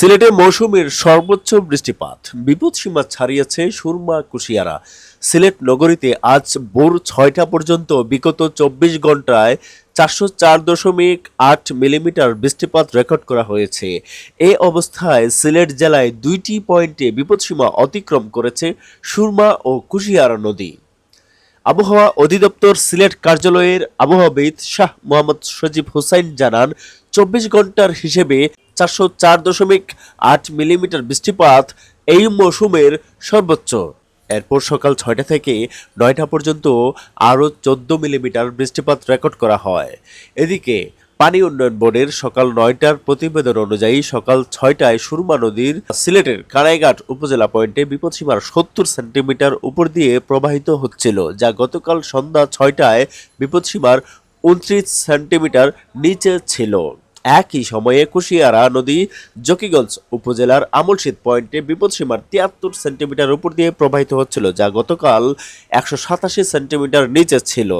সিলেটে মৌসুমীর সর্বোচ্চ বৃষ্টিপাত। বিপদসীমা ছাড়িয়েছে সুরমা, কুশিয়ারা। সিলেট নগরীতে আজ ভোর ছয়টা পর্যন্ত বিগত চব্বিশ ঘন্টায় চারশো চার দশমিক আট মিলিমিটার বৃষ্টিপাত রেকর্ড করা হয়েছে। এ অবস্থায় সিলেট জেলায় দুইটি পয়েন্টে বিপদসীমা অতিক্রম করেছে সুরমা ও কুশিয়ারা নদী। আবহাওয়া অধিদপ্তর সিলেট কার্যালয়ের আবহাওয়াবিদ শাহ মোহাম্মদ সজীব হোসাইন জানান, চব্বিশ ঘণ্টার হিসেবে চারশো চার দশমিক আট মিলিমিটার বৃষ্টিপাত এই মৌসুমের সর্বোচ্চ। এরপর সকাল ছয়টা থেকে নয়টা পর্যন্ত আরও চোদ্দ মিলিমিটার বৃষ্টিপাত রেকর্ড করা হয়। এদিকে পানি উন্নয়ন বোর্ডের সকাল নয়টার প্রতিবেদন অনুযায়ী সকাল ছয়টায় সুরমা নদীর সিলেটের কারাইঘাট উপজেলা পয়েন্টে বিপদসীমার সত্তর সেন্টিমিটার উপর দিয়ে প্রবাহিত হচ্ছিল, যা গতকাল সন্ধ্যা ছয়টায় বিপদসীমার উনত্রিশ সেন্টিমিটার নিচে ছিল। একই সময়ে কুশিয়ারা নদী জকিগঞ্জ উপজেলার আমলশীত পয়েন্টে বিপদসীমার তিয়াত্তর সেন্টিমিটার উপর দিয়ে প্রবাহিত হচ্ছিল, যা গতকাল একশো সাতাশি সেন্টিমিটার নিচে ছিল।